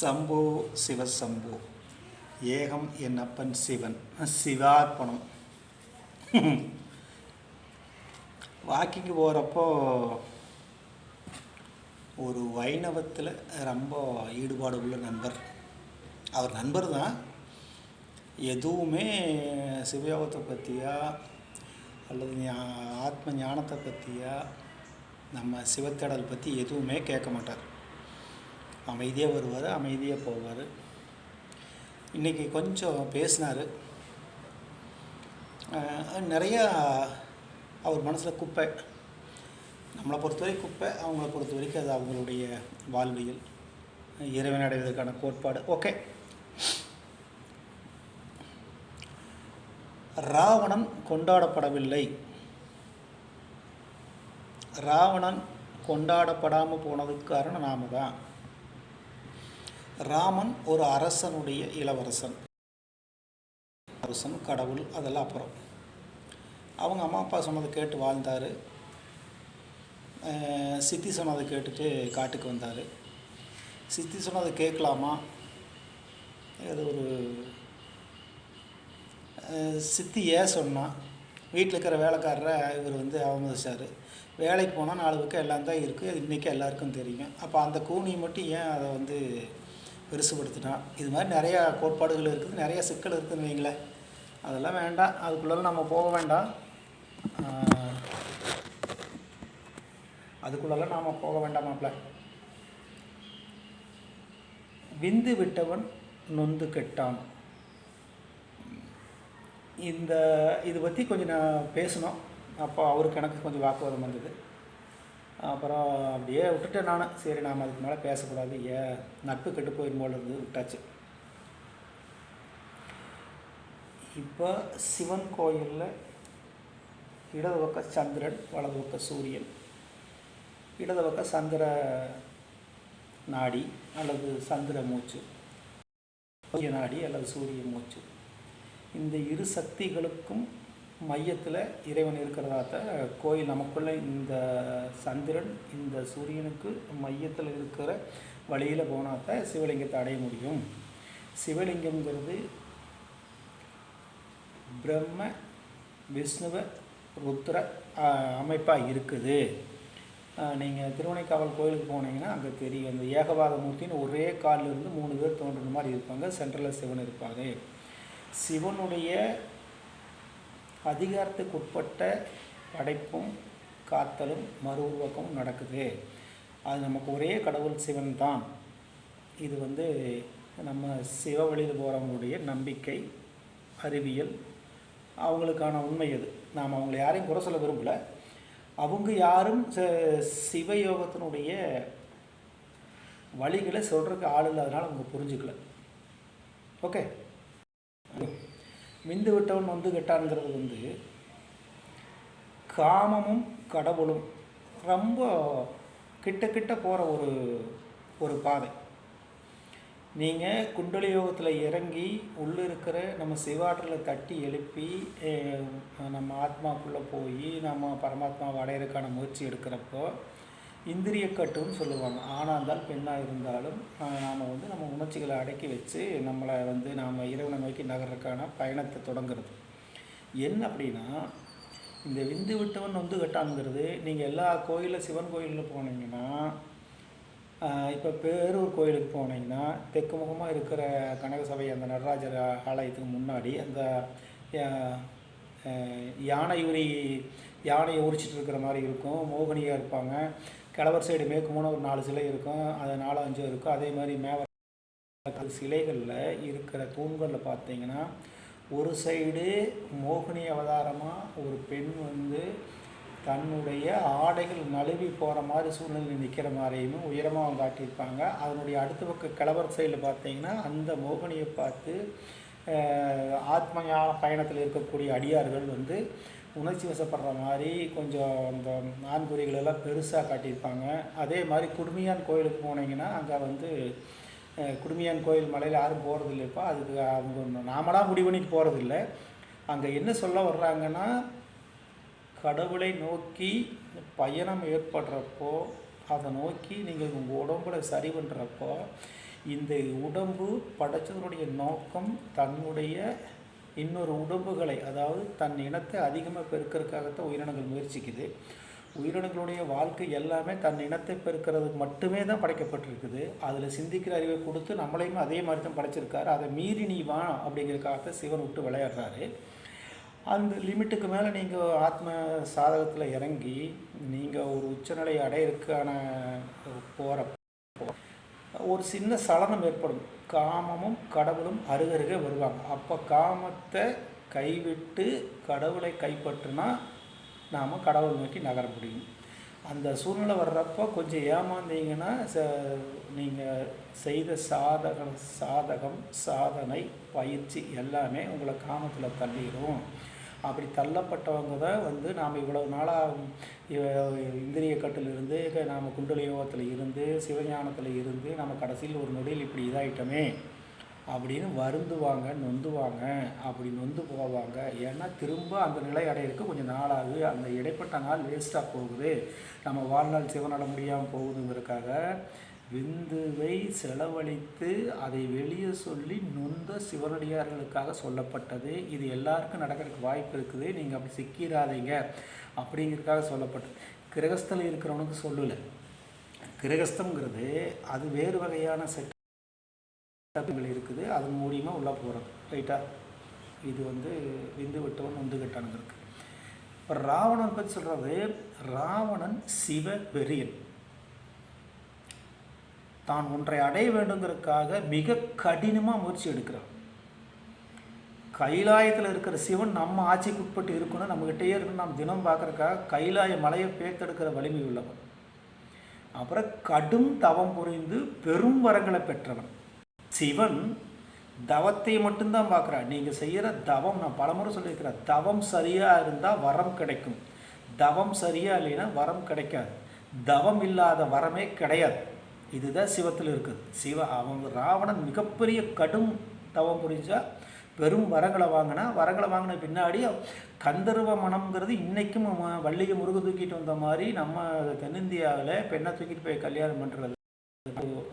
சம்போ சிவசம்போ. ஏகம் என் அப்பன் சிவன். சிவார்ப்பணம். வாக்கிங் போகிறப்போ ஒரு வைணவத்தில் ரொம்ப ஈடுபாடு உள்ள நண்பர். அவர் நண்பர் தான். எதுவுமே சிவயோகத்தை பற்றியா அல்லது ஆத்ம ஞானத்தை பற்றியா நம்ம சிவத்தேடல் பற்றி எதுவுமே கேட்க மாட்டார். அமைதியாக வருவார் அமைதியாக போவார். இன்றைக்கி கொஞ்சம் பேசினார். நிறையா அவர் மனசில் குப்பை. நம்மளை பொறுத்தவரைக்கும் குப்பை அவங்கள பொறுத்த வரைக்கும் அது அவங்களுடைய வாழ்வியல். இறைவன் அடைவதற்கான கோட்பாடு. ஓகே. ராவணன் கொண்டாடப்படவில்லை. ராவணன் கொண்டாடப்படாமல் போனதுக்கு காரணம் நாம தான். ராமன் ஒரு அரசனுடைய இளவரசன். அரசன் கடவுள் அதெல்லாம் அப்புறம். அவங்க அம்மா அப்பா சொன்னதை கேட்டு வாழ்ந்தார். சித்தி சொன்னதை கேட்டுட்டு காட்டுக்கு வந்தார். சித்தி சொன்னதை கேட்கலாமா? அது ஒரு சித்தி ஏன் சொன்னா? வீட்டில் இருக்கிற வேலைக்காரரை இவர் வந்து அவமதிச்சார். வேலைக்கு போனால் நாலு பக்கம் எல்லாம் தான் இருக்குது அது இன்றைக்கி எல்லாருக்கும் தெரியும். அப்போ அந்த கூனியை மட்டும் ஏன் அதை வந்து பெருசுபடுத்திட்டான் இது மாதிரி நிறையா கோட்பாடுகள் இருக்குது நிறைய சிக்கல் இருக்குதுன்னு வைங்களேன். அதெல்லாம் வேண்டாம். அதுக்குள்ளெல்லாம் நம்ம போக வேண்டாம். அதுக்குள்ளெல்லாம் நாம் போக வேண்டாம் விந்து விட்டவன் நொந்து கெட்டான். இந்த இது பற்றி கொஞ்சம் நான் பேசணும். அப்போ அவருக்கு எனக்கு கொஞ்சம் வாக்குவாதம் வந்தது அப்புறம் அப்படியே விட்டுட்டேன் நான். சரி நாம் அதுக்கு மேலே பேசக்கூடாது. ஏன் நட்பு கெட்டு போயிடும் இருந்து விட்டாச்சு. இப்போ சிவன் கோயிலில் இடது பக்க சந்திரன் வலது பக்க சூரியன். இடது பக்கம் சந்திர நாடி அல்லது சந்திர மூச்சு. சூரிய நாடி அல்லது சூரிய மூச்சு. இந்த இரு சக்திகளுக்கும் மையத்தில் இறைவன் இருக்கிறதாத்த கோயில் நமக்குள்ளே இந்த சந்திரன் இந்த சூரியனுக்கு மையத்தில் இருக்கிற வழியில் போனாத்த சிவலிங்கத்தை அடைய முடியும். சிவலிங்கம்ங்கிறது பிரம்ம விஷ்ணுவ ருத்ர அமைப்பாக இருக்குது. நீங்கள் திருவனைக்காவல் கோயிலுக்கு போனீங்கன்னா அங்கே தெரியும். அந்த ஏகவாத மூர்த்தின்னு ஒரே கால்ல இருந்து மூணு பேர் தோன்றுற மாதிரி இருப்பாங்க. சென்ட்ரலில் சிவன் இருப்பார். சிவனுடைய அதிகாரத்துக்குட்பட்ட படைப்பும் காத்தலும் மறு உருவாக்கமும் நடக்குது. அது நமக்கு ஒரே கடவுள் சிவன் தான். இது வந்து நம்ம சிவ வழியில் போகிறவங்களுடைய நம்பிக்கை அறிவியல் அவங்களுக்கான உண்மை அது. நாம் அவங்கள யாரையும் குறை சொல்ல விரும்பலை. அவங்க யாரும் ச- சிவயோகத்தினுடைய வழிகளை சொல்கிறதுக்கு ஆள் இல்லாதனால அவங்க புரிஞ்சுக்கல. ஓகே? மிந்து விட்டவன் வந்து கெட்டான்ங்கிறது வந்து காமமும் கடவுளும் ரொம்ப கிட்ட கிட்ட போகிற ஒரு ஒரு பாதை. நீங்கள் குண்டலி யோகத்தில் இறங்கி உள்ளே இருக்கிற நம்ம சிவாற்றலை தட்டி எழுப்பி நம்ம ஆத்மாக்குள்ளே போய் நம்ம பரமாத்மாவை அடையிறதுக்கான முயற்சி எடுக்கிறப்போ இந்திரிய கட்டுன்னு சொல்லுவாங்க. ஆணாக இருந்தாலும் பெண்ணாக இருந்தாலும் நாம் வந்து நம்ம உணர்ச்சிகளை அடக்கி வச்சு நம்மளை வந்து நாம் இறைவனை நோக்கி நகர்றதுக்கான பயணத்தை தொடங்குறது. என்ன அப்படின்னா இந்த விந்து விட்டவன் வந்து கட்டாங்கிறது நீங்கள் எல்லா கோயிலில் சிவன் கோயிலில் போனீங்கன்னா இப்போ பேரூர் கோயிலுக்கு போனீங்கன்னா தெற்கு முகமாக இருக்கிற கனகசபை அந்த நடராஜர் ஆலயத்துக்கு முன்னாடி அந்த யானை உரி யானையை உரிச்சிட்டு இருக்கிற மாதிரி இருக்கும். மோகினியாக இருப்பாங்க. கிழவர் சைடு மேற்கு மூணு ஒரு நாலு சிலை இருக்கும். அது நாலு அஞ்சு இருக்கும். அதே மாதிரி மேவ சிலைகளில் இருக்கிற தூண்களில் பார்த்தீங்கன்னா ஒரு சைடு மோகினி அவதாரமாக ஒரு பெண் வந்து தன்னுடைய ஆடைகள் நழுவி போகிற மாதிரி சூழ்நிலை நிற்கிற மாதிரியும் உயரமாக அவங்க காட்டியிருப்பாங்க. அதனுடைய அடுத்த பக்க கிழவர் சைடில் பார்த்தீங்கன்னா அந்த மோகினியை பார்த்து அஹ், ஆத்ம பயணத்தில் இருக்கக்கூடிய அடியார்கள் வந்து உணர்ச்சி வசப்படுற மாதிரி கொஞ்சம் அந்த ஆண்குறிகள் எல்லாம் பெருசாக காட்டியிருப்பாங்க. அதே மாதிரி குடுமையான் கோயிலுக்கு போனீங்கன்னா அங்கே வந்து குடுமையான் கோயில் மலையில் யாரும் போகிறது இல்லைப்பா அதுக்கு அவங்க நாமளாக முடிவு பண்ணிட்டு போகிறதில்ல அங்கே என்ன சொல்ல வர்றாங்கன்னா கடவுளை நோக்கி பயணம் ஏற்படுறப்போ அதை நோக்கி நீங்கள் உங்கள் உடம்புல சரி பண்ணுறப்போ இந்த உடம்பு படைச்சதனுடைய நோக்கம் தன்னுடைய இன்னொரு உடம்புகளை அதாவது தன் இனத்தை அதிகமாக பெருக்கிறதுக்காகத்தான் உயிரினங்கள் முயற்சிக்குது. உயிரினங்களுடைய வாழ்க்கை எல்லாமே தன் இனத்தை பெருக்கிறதுக்கு மட்டுமே தான் படைக்கப்பட்டிருக்குது. அதில் சிந்திக்கிற அறிவை கொடுத்து நம்மளையும் அதே மாதிரி தான் படைச்சிருக்காரு. அதை மீறி நீ வா அப்படிங்கிறக்காக சிவன் விட்டு விளையாடுறாரு. அந்த லிமிட்டுக்கு மேலே நீங்கள் ஆத்ம சாதகத்தில் இறங்கி நீங்கள் ஒரு உச்சநிலை அடையிறதுக்கான போகிற ஒரு சின்ன சலனம் ஏற்படும். காமமும் கடவுளும் அருகருகே வருவாங்க. அப்போ காமத்தை கைவிட்டு கடவுளை கைப்பற்றினா நாம் கடவுள் நோக்கி நகர முடியும். அந்த சூழ்நிலை வர்றப்போ கொஞ்சம் ஏமாந்தீங்கன்னா ச நீங்கள் செய்த சாதகம் சாதகம் சாதனை பயிற்சி எல்லாமே உங்களை காமத்தில் தள்ளிடும் அப்படி தள்ளப்பட்டவங்க தான் வந்து நாம் இவ்வளவு நாளாக இந்திரிய கட்டிலிருந்து நாம் குண்டல யோகத்தில் இருந்து சிவஞானத்தில் இருந்து நம்ம கடைசியில் ஒரு நொடியில் இப்படி இதாகிட்டோமே அப்படின்னு வருந்துவாங்க நொந்துவாங்க அப்படி நொந்து போவாங்க. ஏன்னா திரும்ப அந்த நிலை அடையிறதுக்கு கொஞ்சம் நாளாகுது. அந்த இடைப்பட்ட நாள் வேஸ்ட்டாக போகுது. நம்ம வாழ்நாள் சிவனட முடியாமல் போகுதுங்கிறதுக்காக விந்துவை செலவழித்து அதை வெளியே சொல்லி நொந்த சிவனடியார்களுக்காக சொல்லப்பட்டது. இது எல்லாருக்கும் நடக்கிறதுக்கு வாய்ப்பு இருக்குது. நீங்கள் அப்படி சிக்கிறாதீங்க அப்படிங்கிறதுக்காக சொல்லப்பட்டது. கிரகஸ்தில் இருக்கிறவனுக்கு சொல்லலை. கிரகஸ்தங்கிறது அது வேறு வகையான செட் இருக்குது. அதன் மூலியமாக உள்ளே போகிறது ரைட்டா? இது வந்து விந்து விட்டவன் நொந்து கட்டானுங்க இருக்குது இப்போ ராவணன் பற்றி சொல்கிறது ராவணன் சிவ வெறியன் தான் ஒன்றை அடைய வேண்டுங்கிறதுக்காக மிக கடினமாக முயற்சி எடுக்கிறான். கைலாயத்தில் இருக்கிற சிவன் நம்ம ஆட்சிக்கு உட்பட்டு இருக்கணும் நம்மகிட்டயே இருக்கணும் நாம் தினம் பார்க்குறக்காக கைலாய மலையை பேத்தெடுக்கிற வலிமை உள்ளவன். அப்புறம் கடும் தவம் புரிந்து பெரும் வரங்களை பெற்றவன். சிவன் தவத்தை மட்டும்தான் பார்க்குறான். நீங்கள் செய்கிற தவம் நான் பலமுறை சொல்லியிருக்கிறேன் தவம் சரியாக இருந்தால் வரம் கிடைக்கும். தவம் சரியாக இல்லைன்னா வரம் கிடைக்காது. தவம் இல்லாத வரமே கிடையாது. இதுதான் சிவத்தில் இருக்குது. சிவ அவங்க ராவணன் மிகப்பெரிய கடும் தவம் புரிஞ்சா பெரும் வரங்களை வாங்கினா வரங்களை வாங்கின பின்னாடி கந்தர்வ மனம்ங்கிறது இன்றைக்கும் வள்ளியை முருகு தூக்கிட்டு வந்த மாதிரி நம்ம தென்னிந்தியாவில் பெண்ணை தூக்கிட்டு போய் கல்யாணம் பண்ணுறது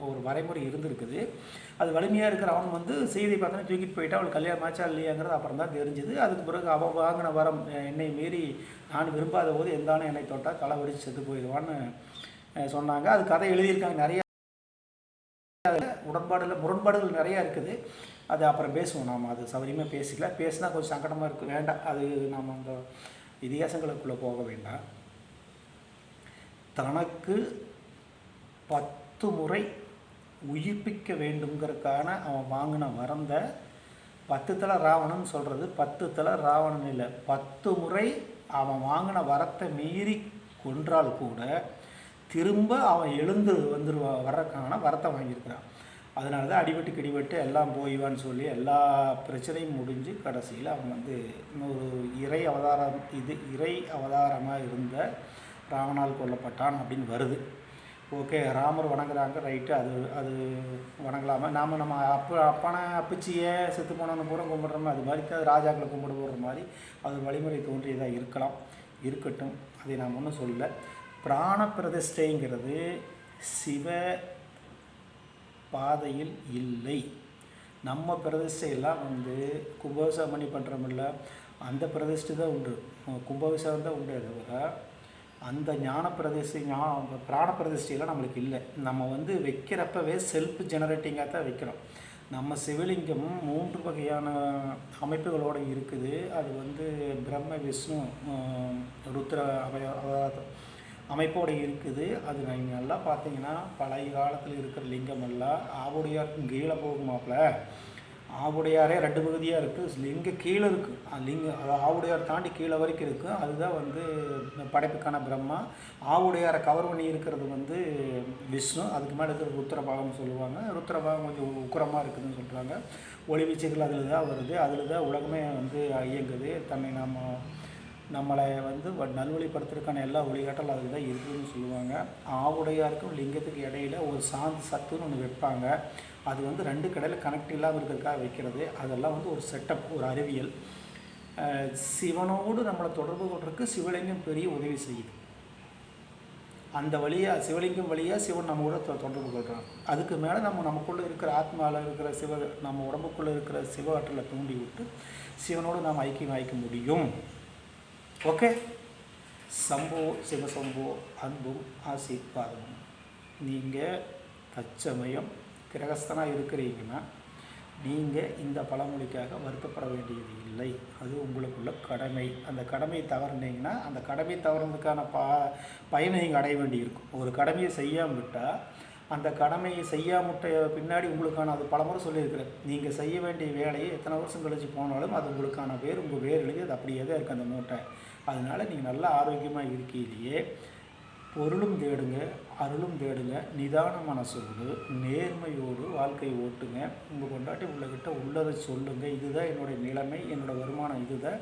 ஒரு வரைமுறை இருந்திருக்குது. அது வலிமையாக இருக்கிற அவன் வந்து செய்தி பார்த்தோன்னா தூக்கிட்டு போயிட்டா அவள் கல்யாணம் ஆச்சா இல்லையாங்கிறது அப்புறம் தான் தெரிஞ்சுது. அதுக்கு பிறகு அவன் வாங்கின வரம் என்னை மீறி நான் விரும்பாத போது எந்தானே என்னை தொட்டால் களை வரிச்சு செத்து போயிடுவான்னு சொன்னாங்க. அது கதை எழுதியிருக்காங்க நிறைய உடன்பாடுகள் முரண்பாடுகள் நிறையா இருக்குது. அது அப்புறம் பேசுவோம். நாம் அது சௌகரியமாக பேசிக்கல. பேசினா கொஞ்சம் சங்கடமாக இருக்குது வேண்டாம். அது நாம் அந்த இதிகாசங்களுக்குள்ளே போக வேண்டாம். தனக்கு பத்து முறை உயிர்ப்பிக்க வேண்டுங்கிறதுக்கான அவன் வாங்கின வரந்த பத்து தலை ராவணன் சொல்கிறது பத்து தலை ராவணன் இல்லை. பத்து முறை அவன் வாங்கின வரத்தை மீறி கொன்றால் கூட திரும்ப அவன் எழுந்து வந்துருவா வர்றதுக்கான வரத்தை வாங்கியிருக்கிறான். அதனால தான் அடிபட்டு கிடிபட்டு எல்லாம் போய்வான்னு சொல்லி எல்லா பிரச்சனையும் முடிஞ்சு கடைசியில் அவன் வந்து ஒரு இறை அவதாரம் இது இறை அவதாரமாக இருந்த ராவணால் கொல்லப்பட்டான் அப்படின்னு வருது. ஓகே ராமர் வணங்குறாங்க ரைட்டு அது அது வணங்கலாமா. நாம் நம்ம அப்போ அப்பனை அப்பிச்சியே செத்து போனவனு பூரா கும்பிட்றோமோ அது மாதிரி தான் ராஜாக்களை கும்பிட போடுற மாதிரி அது வழிமுறை தோன்றியதாக இருக்கலாம் இருக்கட்டும். அதை நாம் ஒன்றும் சொல்லலை. பிராண பிரதிஷ்டைங்கிறது சிவ பாதையில் இல்லை. நம்ம பிரதிஷ்டையெல்லாம் வந்து கும்பாபிஷேகம் பண்ணுறோமில்ல அந்த பிரதிஷ்டை தான் உண்டு. கும்பாபிஷேகம் தான் உண்டு தவிர அந்த ஞான பிரதிஷ்டை ஞான பிராண பிரதிஷ்டையெல்லாம் நம்மளுக்கு இல்லை. நம்ம வந்து வைக்கிறப்பவே செல்ஃப் ஜெனரேட்டிங்காக தான் வைக்கிறோம். நம்ம சிவலிங்கம் மூன்று வகையான அமைப்புகளோடு இருக்குது. அது வந்து பிரம்ம விஷ்ணு ருத்ர அவய அமைப்போடு இருக்குது. அது நீங்கள் நல்லா பார்த்தீங்கன்னா பழைய காலத்தில் இருக்கிற லிங்கம் எல்லாம் ஆவுடையாருக்கும் கீழே போகுமாப்பில் ஆவுடையாரே ரெண்டு பகுதியாக இருக்குது லிங்கம் கீழே இருக்குது லிங்க ஆவுடையார் தாண்டி கீழே வரைக்கும் இருக்குது அதுதான் வந்து படைப்புக்கான பிரம்மா. ஆவுடையாரை கவர் பண்ணி இருக்கிறது வந்து விஷ்ணு. அதுக்கு மேலே இருக்கிற ருத்ரபாகம் சொல்லுவாங்க. ருத்ரபாகம் கொஞ்சம் உக்கரமாக இருக்குதுன்னு சொல்கிறாங்க ஒளி வீச்சுகள் அதில் தான் வருது. அதில் தான் உலகமே வந்து இயங்குது. தன்னை நாம் நம்மளை வந்து நல்வழிப்படுத்துறதுக்கான எல்லா வழிகாட்டல் அதில் தான் இருக்குதுன்னு சொல்லுவாங்க ஆவுடையாருக்கும் லிங்கத்துக்கு இடையில ஒரு சாந்து சத்துன்னு ஒன்று வைப்பாங்க. அது வந்து ரெண்டு கடையில் கனெக்ட் இல்லாமல் இருக்கிறதுக்காக வைக்கிறது. அதெல்லாம் வந்து ஒரு செட்டப் ஒரு அறிவியல். சிவனோடு நம்மளை தொடர்பு கொள்றதுக்கு சிவலிங்கம் பெரிய உதவி செய்யுது. அந்த வழியாக சிவலிங்கம் வழியாக சிவன் நம்ம கூட தொ- தொடர்பு கொள்கிறான் அதுக்கு மேலே நம்ம நமக்குள்ளே இருக்கிற ஆத்மாவில் இருக்கிற சிவ நம்ம உடம்புக்குள்ளே இருக்கிற சிவ ஆற்றலை தூண்டி விட்டு சிவனோடு நாம் ஐக்கியம் ஆய்க்க முடியும். ஓகே சம்போ சிவசம்போ அன்பும் ஆசீர்வாதமும். நீங்கள் தற்சமயம் கிரகஸ்தனாக இருக்கிறீங்கன்னா நீங்கள் இந்த பழமொழிக்காக வருத்தப்பட வேண்டியது இல்லை. அது உங்களுக்குள்ள கடமை. அந்த கடமையை தவறுனீங்கன்னா அந்த கடமை தவறுனதுக்கான ப பயனை நீங்கள் அடைய வேண்டியிருக்கும். ஒரு கடமையை செய்யாமல் விட்டால் அந்த கடமையை செய்யாமட்ட பின்னாடி உங்களுக்கான அது பலமுறை சொல்லியிருக்கிறேன். நீங்கள் செய்ய வேண்டிய வேலையை எத்தனை வருஷம் கழிச்சு போனாலும் அது உங்களுக்கான பேர் உங்கள் வேர் எழுதி அது அப்படியே தான் இருக்குது அந்த மூட்டை அதனால் நீங்கள் நல்லா ஆரோக்கியமாக இருக்கையிலேயே பொருளும் தேடுங்க அருளும் தேடுங்க நிதான மனசோடு நேர்மையோடு வாழ்க்கை ஓட்டுங்க. உங்கள் கொண்டாட்டி உள்ளகிட்ட உள்ளதை சொல்லுங்கள் இதுதான் என்னுடைய நிலைமை என்னோடய வருமானம் இதுதான்.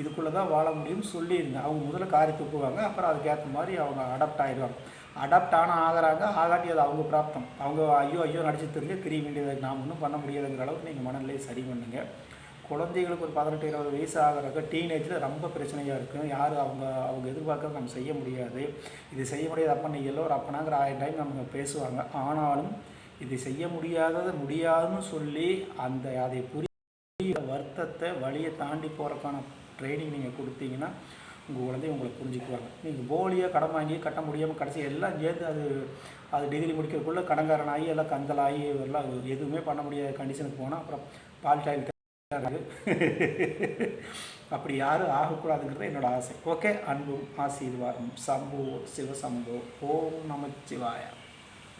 இதுக்குள்ளே தான் வாழ முடியும்னு சொல்லிடுங்க அவங்க முதல்ல காரி துப்புவாங்க அப்புறம் அதுக்கேற்ற மாதிரி அவங்க அடாப்ட் ஆகிடுவாங்க அடாப்ட் ஆனால் ஆகிறாங்க ஆகாட்டி அது அவங்க பிராப்தம். அவங்க ஐயோ ஐயோ நடிச்சு தெரிஞ்சு தெரிய வேண்டியது நாம் ஒன்றும் பண்ண முடியாதுங்கிற அளவுக்கு நீங்கள் மனநிலையை சரி பண்ணுங்கள் குழந்தைகளுக்கு ஒரு பதினெட்டு இருபது வயசு ஆகிறக்க டீனேஜில் ரொம்ப பிரச்சனையாக இருக்கும். யார் அவங்க அவங்க எதிர்பார்க்கறது நம்ம செய்ய முடியாது. இது செய்ய முடியாது. அப்போ நீ எல்லோரும் அப்பனாங்கிற ஆயிரம் டைம் நம்ம பேசுவாங்க. ஆனாலும் இது செய்ய முடியாதது முடியாதுன்னு சொல்லி அந்த அதை புரிய வருத்தத்தை வழியை தாண்டி போகிறக்கான ட்ரைனிங் நீங்கள் கொடுத்தீங்கன்னா உங்கள் குழந்தை உங்களை புரிஞ்சுக்குவாங்க. நீங்கள் போலியாக கடன் வாங்கி கட்ட முடியாமல் கடைசி எல்லாம் சேர்ந்து அது அது டிகிரி முடிக்கிறதுக்குள்ளே கடங்காரனாகி எல்லாம் கந்தலாகி எல்லாம் எதுவுமே பண்ண முடியாத கண்டிஷனுக்கு போனால் அப்புறம் பால் டாயில் அப்படி யாரும் ஆகக்கூடாதுங்கிறது என்னோட ஆசை. ஓகே அன்பும் ஆசீர்வாதம் சம்போ சிவசம்போ. ஓம் நமச்சிவாயா